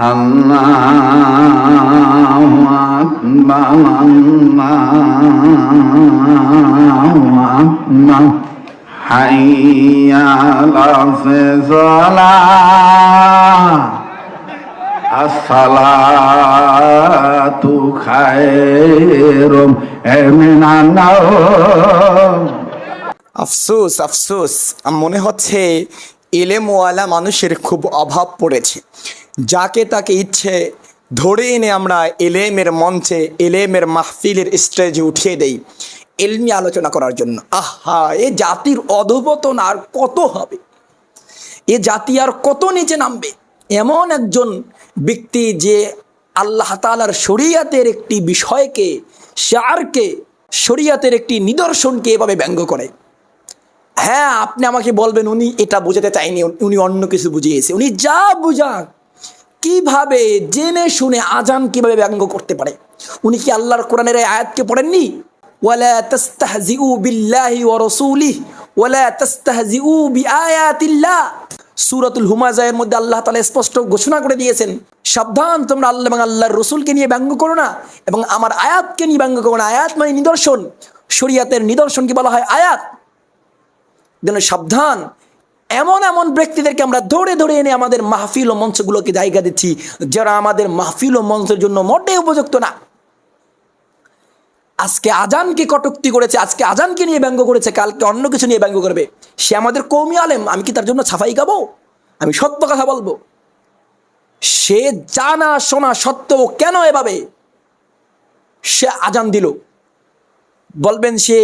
الله أكبر الله أكبر حي على الصلاة الصلاة خير من النوم আফসোস আফসোস আমার মনে হচ্ছে এলেমওয়ালা মানুষের খুব অভাব পড়েছে যাকে তাকে ইচ্ছে ধরে এনে আমরা এলেমের মঞ্চে, এলেমের মাহফিলের স্টেজে উঠিয়ে দেই এলমি আলোচনা করার জন্য। আহা, এ জাতির অধপতন আর কত হবে? এ জাতি আর কত নিচে নামবে? এমন একজন ব্যক্তি যে আল্লাহ তালার শরিয়াতের একটি বিষয়কে, শারকে, শরিয়াতের একটি নিদর্শনকে এভাবে ব্যঙ্গ করে। হ্যাঁ আপনি আমাকে বলবেন, উনি এটা বোঝাতে চাইনি, উনি অন্য কিছু বুঝিয়েছে। উনি যা বুঝান কীভাবে জেনে শুনে আজান কীভাবে ব্যঙ্গ করতে পারে? উনি কি আল্লাহর কোরআনের এই আয়াতকে পড়েননি? ওয়ালা তাস্তাহজিউ বিল্লাহি ওয়া রাসূলিহি, ওয়ালা তাস্তাহজিউ বিআয়াতিল্লাহ। সূরাতুল হুমাজায়ের মধ্যে আল্লাহ তাআলা স্পষ্ট ঘোষণা করে দিয়েছেন, সাবধান তোমরা আল্লাহ এবং আল্লাহর রসুলকে নিয়ে ব্যঙ্গ করো না এবং আমার আয়াতকে নিয়ে ব্যঙ্গ করো না। আয়াত মানে নিদর্শন। শরিয়াতের নিদর্শনকে বলা হয় আয়াত। যেন সাবধান এমন এমন ব্যক্তিদেরকে আমরা ধরে ধরে এনে আমাদের মাহফিল ও মঞ্চগুলোকে জায়গা দিচ্ছি, যারা আমাদের মাহফিল ও মঞ্চের জন্য মোটেই উপযুক্ত না। আজকে আজানকে কটুক্তি করেছে, আজকে আজানকে নিয়ে ব্যঙ্গ করেছে, কালকে অন্য কিছু নিয়ে ব্যঙ্গ করবে। সে আমাদের কৌমি আলেম, আমি কি তার জন্য ছাফাই গাবো আমি সত্য কথা বলব। সে জানা শোনা সত্ত্বেও কেন এভাবে? সে আজান দিল। বলবেন সে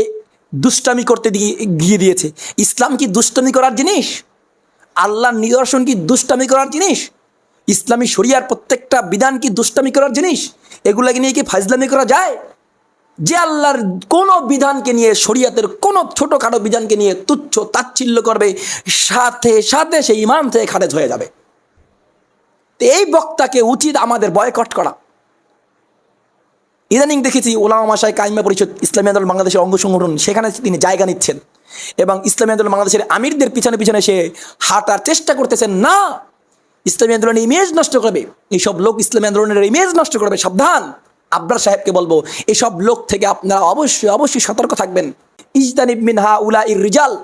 দুষ্টামি করতে দিয়ে গিয়ে দিয়েছে। ইসলাম কি দুষ্টামি করার জিনিস? আল্লাহর নিদর্শন কি দুষ্টামি করার জিনিস? ইসলামী শরিয়ার প্রত্যেকটা বিধান কি দুষ্টামি করার জিনিস? এগুলাকে নিয়ে কি ফাজলামি করা যায়? যে আল্লাহর কোনো বিধানকে নিয়ে, শরিয়াতের কোনো ছোটোখাটো বিধানকে নিয়ে তুচ্ছ তাচ্ছিল্য করবে, সাথে সাথে সেই ইমান থেকে খারেজ হয়ে যাবে। এই বক্তাকে উচিত আমাদের বয়কট করা। ইদানিং দেখেছি ওলামা মাসায় কাইমা পরিষদ ইসলামী আন্দোলন বাংলাদেশের অঙ্গ সংগঠন, সেখানে তিনি জায়গা নিচ্ছেন। এবং ইসলামী আন্দোলন বাংলাদেশের আমিরদের পিছনে পিছনে সে হাঁটার চেষ্টা করতেছেন। না! ইসলামী আন্দোলনের ইমেজ নষ্ট করবে। এইসব লোক ইসলামী আন্দোলনের ইমেজ নষ্ট করবে। সাবধান! আব্রার সাহেবকে বলব, এসব লোক থেকে আপনারা অবশ্যই অবশ্যই সতর্ক থাকবেন। ইজদানিব মিনহা উলা ইর রিজাল,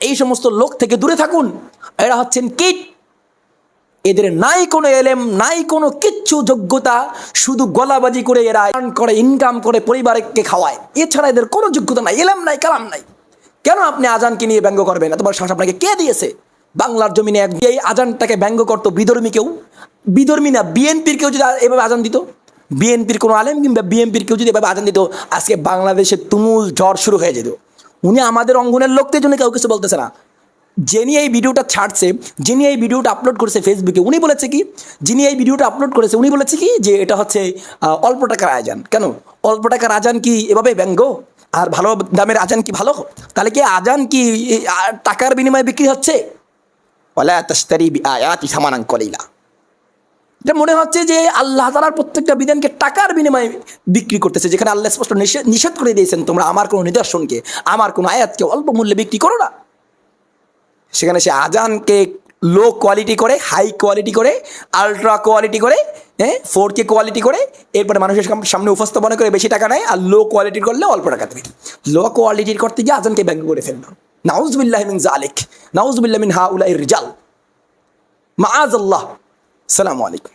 এই সমস্ত লোক থেকে দূরে থাকুন। এরা হচ্ছেন কিট। এদের নাই কোনো এলেম, নাই কোনো কিচ্ছু যোগ্যতা, শুধু গলাবাজি করে এরা earn করে ইনকাম করে পরিবারকে খাওয়ায়। এছাড়া এদের কোনো যোগ্যতা নাই, এলেম নাই, কালাম নাই। কেন আপনি আজানকে নিয়ে ব্যঙ্গ করবেন? এতবার সাহস আপনাকে কে দিয়েছে? বাংলার জমিনে এক এই আজানটাকে ব্যঙ্গ করতো বিধর্মী কেউ। বিধর্মী না, বিএনপির কেউ যদি এভাবে আজান দিত? বিএনপির কোনো আলেম কিংবা বিএনপির কেউ যদি এভাবে আজান দিত, আজকে বাংলাদেশে তুমুল ঝড় শুরু হয়ে যেত। উনি আমাদের অঙ্গনের লোকদের জন্য কেউ কিছু বলতেছে না। যিনি এই ভিডিওটা ছাড়ছে, যিনি এই ভিডিওটা আপলোড করেছে ফেসবুকে উনি বলেছে কি? যিনি এই ভিডিওটা আপলোড করেছে, উনি বলেছে কি? যে এটা হচ্ছে অল্প টাকার আয়োজন কেন? অল্প টাকার আজান কি এভাবে ব্যঙ্গ? আর ভালো দামের আজান কি ভালো? তাহলে কি আজান কি টাকার বিনিময়ে বিক্রি হচ্ছে? কলিলা। এটা মনে হচ্ছে যে আল্লাহ তালার প্রত্যেকটা বিধানকে টাকার বিনিময়ে বিক্রি করতেছে, যেখানে আল্লাহ স্পষ্ট নিষেধ করে দিয়েছেন তোমরা আমার কোনো নিদর্শনকে, আমার কোনো আয়াতকে অল্প মূল্যে বিক্রি করো না। সেখানে সে আজানকে লো কোয়ালিটি করে হাই কোয়ালিটি করে আলট্রা কোয়ালিটি করে হ্যাঁ ফোর কে কোয়ালিটি করে, এরপরে মানুষের সামনে উপস্থাপনা করে বেশি টাকা নেয় আর লো কোয়ালিটির করলে অল্প টাকা দেবে লো কোয়ালিটির করতে গিয়ে আজানকে ব্যঙ্গ করে ফেলল। নাউজবিল্লাহ মিন জালেক নাউজবিল্লাহ মিন হা উলাই রিজাল। মাআজ আল্লাহ সালামু আলাইকুম।